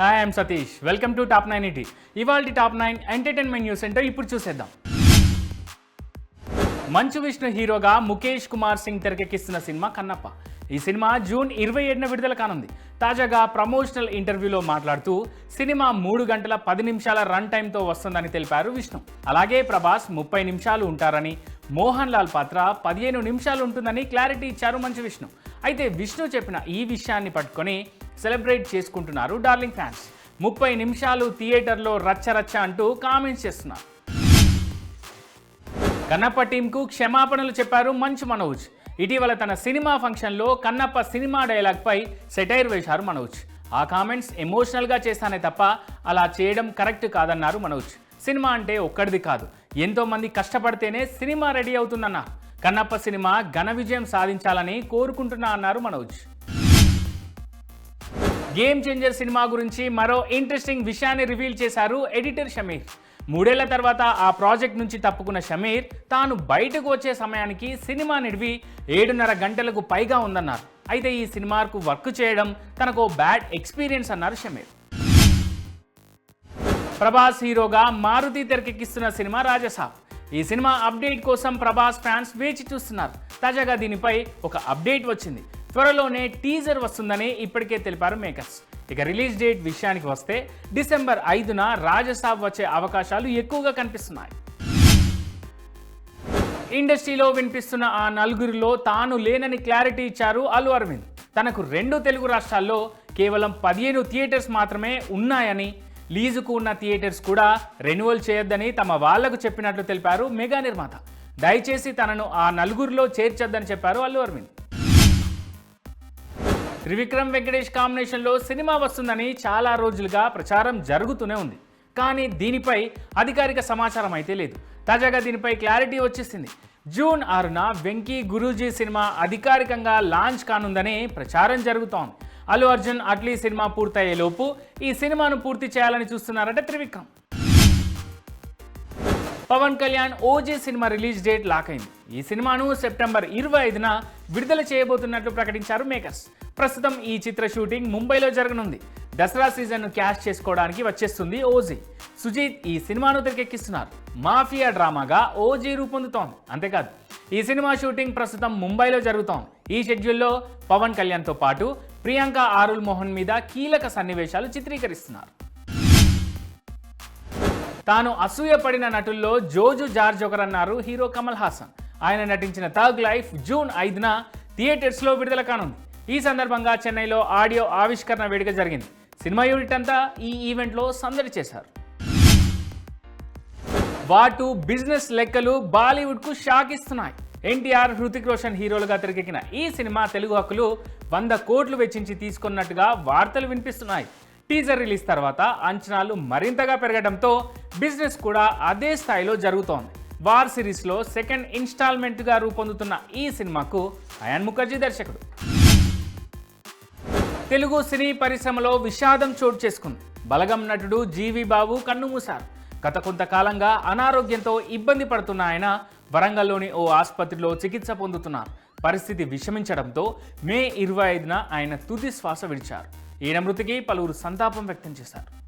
Hi I'm Satish welcome to top nine ET ఇవాళ top nine entertainment news ఏంటో ఇప్పుడు చూసేద్దాం. మంచు విష్ణు హీరోగా ముఖేష్ కుమార్ సింగ్ తెరకెక్కిస్తున్న సినిమా కన్నప్ప. ఈ సినిమా జూన్ ఇరవై ఏడున విడుదల కానుంది. తాజాగా ప్రమోషనల్ ఇంటర్వ్యూలో మాట్లాడుతూ సినిమా మూడు గంటల పది నిమిషాల రన్ టైంతో వస్తుందని తెలిపారు విష్ణు. అలాగే ప్రభాస్ ముప్పై నిమిషాలు ఉంటారని మోహన్ లాల్ పాత్ర పదిహేను నిమిషాలు ఉంటుందని క్లారిటీ ఇచ్చారు మంచు విష్ణు. అయితే విష్ణు చెప్పిన ఈ విషయాన్ని పట్టుకొని సెలబ్రేట్ చేసుకుంటున్నారు డార్లింగ్ ఫ్యాన్స్. ముప్పై నిమిషాలు థియేటర్లో రచ్చ రచ్చ అంటూ కామెంట్స్ చేస్తున్నారు. కన్నప్ప టీంకు క్షమాపణలు చెప్పారు మంచు మనోజ్. ఇటీవల తన సినిమా ఫంక్షన్లో కన్నప్ప సినిమా డైలాగ్పై సెటైర్ వేశారు మనోజ్. ఆ కామెంట్స్ ఎమోషనల్గా చేశానే తప్ప అలా చేయడం కరెక్ట్ కాదన్నారు మనోజ్. సినిమా అంటే ఒక్కడిది కాదు. ఎంతోమంది కష్టపడితేనే సినిమా రెడీ అవుతుందన్నారు కన్నప్ప సినిమా ఘన విజయం సాధించాలని కోరుకుంటున్నా అన్నారు మనోజ్. గేమ్ చేంజర్ సినిమా గురించి మరో ఇంట్రెస్టింగ్ విషయాన్ని రివీల్ చేశారు ఎడిటర్ షమీర్. మూడేళ్ళ తర్వాత ఆ ప్రాజెక్ట్ నుంచి తప్పుకున్న షమీర్ తాను బయటకు వచ్చే సమయానికి సినిమా నిడివి ఏడున్నర గంటలకు పైగా ఉందన్నారు. అయితే ఈ సినిమాకు వర్క్ చేయడం తనకు బ్యాడ్ ఎక్స్పీరియన్స్ అన్నారు షమీర్. ప్రభాస్ హీరోగా మారుతి తెరకెక్కిస్తున్న సినిమా రాజసాబ్. ఈ సినిమా అప్డేట్ కోసం ప్రభాస్ ఫ్యాన్స్ వేచి చూస్తున్నారు. తాజాగా దీనిపై ఒక అప్డేట్ వచ్చింది. త్వరలోనే టీజర్ వస్తుందని ఇప్పటికే తెలిపారు మేకర్స్. ఇక రిలీజ్ డేట్ విషయానికి వస్తే డిసెంబర్ ఐదున రాజసాబ్ వచ్చే అవకాశాలు ఎక్కువగా కనిపిస్తున్నాయి. ఇండస్ట్రీలో వినిపిస్తున్న ఆ నలుగురిలో తాను లేనని క్లారిటీ ఇచ్చారు అల్లు అరవింద్. తనకు రెండు తెలుగు రాష్ట్రాల్లో కేవలం పదిహేను థియేటర్స్ మాత్రమే ఉన్నాయని లీజుకు ఉన్న థియేటర్స్ కూడా రెన్యువల్ చేయొద్దని తమ వాళ్ళకు చెప్పినట్లు తెలిపారు మెగా నిర్మాత. దయచేసి తనను ఆ నలుగురిలో చేర్చొద్దని చెప్పారు అల్లు అరవింద్. త్రివిక్రమ్ వెంకటేష్ కాంబినేషన్లో సినిమా వస్తుందని చాలా రోజులుగా ప్రచారం జరుగుతూనే ఉంది. కానీ దీనిపై అధికారిక సమాచారం అయితే లేదు. తాజాగా దీనిపై క్లారిటీ వచ్చేసింది. జూన్ ఆరున వెంకీ గురూజీ సినిమా అధికారికంగా లాంచ్ కానుందని ప్రచారం జరుగుతోంది. అల్లు అర్జున్ అట్లీ సినిమా పూర్తయ్యేలోపు ఈ సినిమాను పూర్తి చేయాలని చూస్తున్నారట Trivikram. Pawan Kalyan OG cinema release date lock అయింది ఈ సినిమాను సెప్టెంబర్ ఇరవై ఐదున విడుదల చేయబోతున్నట్లు ప్రకటించారు మేకర్స్. ప్రస్తుతం ఈ చిత్ర షూటింగ్ ముంబైలో జరగనుంది. దసరా సీజన్ను క్యాష్ చేసుకోవడానికి వచ్చేస్తుంది ఓజీ. సుజీత్ ఈ సినిమాను తెరకెక్కిస్తున్నారు. Mafia డ్రామాగా OG రూపొందుతోంది. అంతేకాదు ఈ సినిమా షూటింగ్ ప్రస్తుతం ముంబైలో జరుగుతోంది. ఈ షెడ్యూల్లో పవన్ కళ్యాణ్తో పాటు ప్రియాంక ఆరుల్ మోహన్ మీద కీలక సన్నివేశాలు చిత్రీకరిస్తున్నారు. తాను అసూయపడిన నటుల్లో జోజు జార్జ్ ఒకరన్నారు హీరో కమల్ హాసన్. ఆయన నటించిన థర్గ్ లైఫ్ జూన్ ఐదున థియేటర్స్లో విడుదల కానుంది. ఈ సందర్భంగా చెన్నైలో ఆడియో ఆవిష్కరణ వేడుక జరిగింది. సినిమా యూనిట్ అంతా ఈ ఈవెంట్లో సందడి చేశారు. వాటు బిజినెస్ లెక్కలు బాలీవుడ్కు షాక్ ఇస్తున్నాయి ఎన్టీఆర్ హృతిక్ రోషన్ హీరోలుగా తెరకెక్కిన ఈ సినిమా తెలుగు హక్కులు వంద కోట్లు వెచ్చించి తీసుకున్నట్టుగా వార్తలు వినిపిస్తున్నాయి. టీజర్ రిలీజ్ తర్వాత అంచనాలు మరింతగా పెరగడంతో బిజినెస్ కూడా అదే స్థాయిలో జరుగుతోంది. వార్ సిరీస్లో సెకండ్ ఇన్స్టాల్మెంట్గా రూపొందుతున్న ఈ సినిమాకు అయాన్ ముఖర్జీ దర్శకుడు. తెలుగు సినీ పరిశ్రమలో విషాదం చోటు చేసుకుంది. బలగం నటుడు జీవి బాబు కన్నుమూశారు. గత కొంతకాలంగా అనారోగ్యంతో ఇబ్బంది పడుతున్న ఆయన వరంగల్లోని ఓ ఆసుపత్రిలో చికిత్స పొందుతున్నారు. పరిస్థితి విషమించడంతో మే ఇరవై ఐదున ఆయన తుది శ్వాస విడిచారు. ఈయన మృతికి పలువురు సంతాపం వ్యక్తం చేశారు.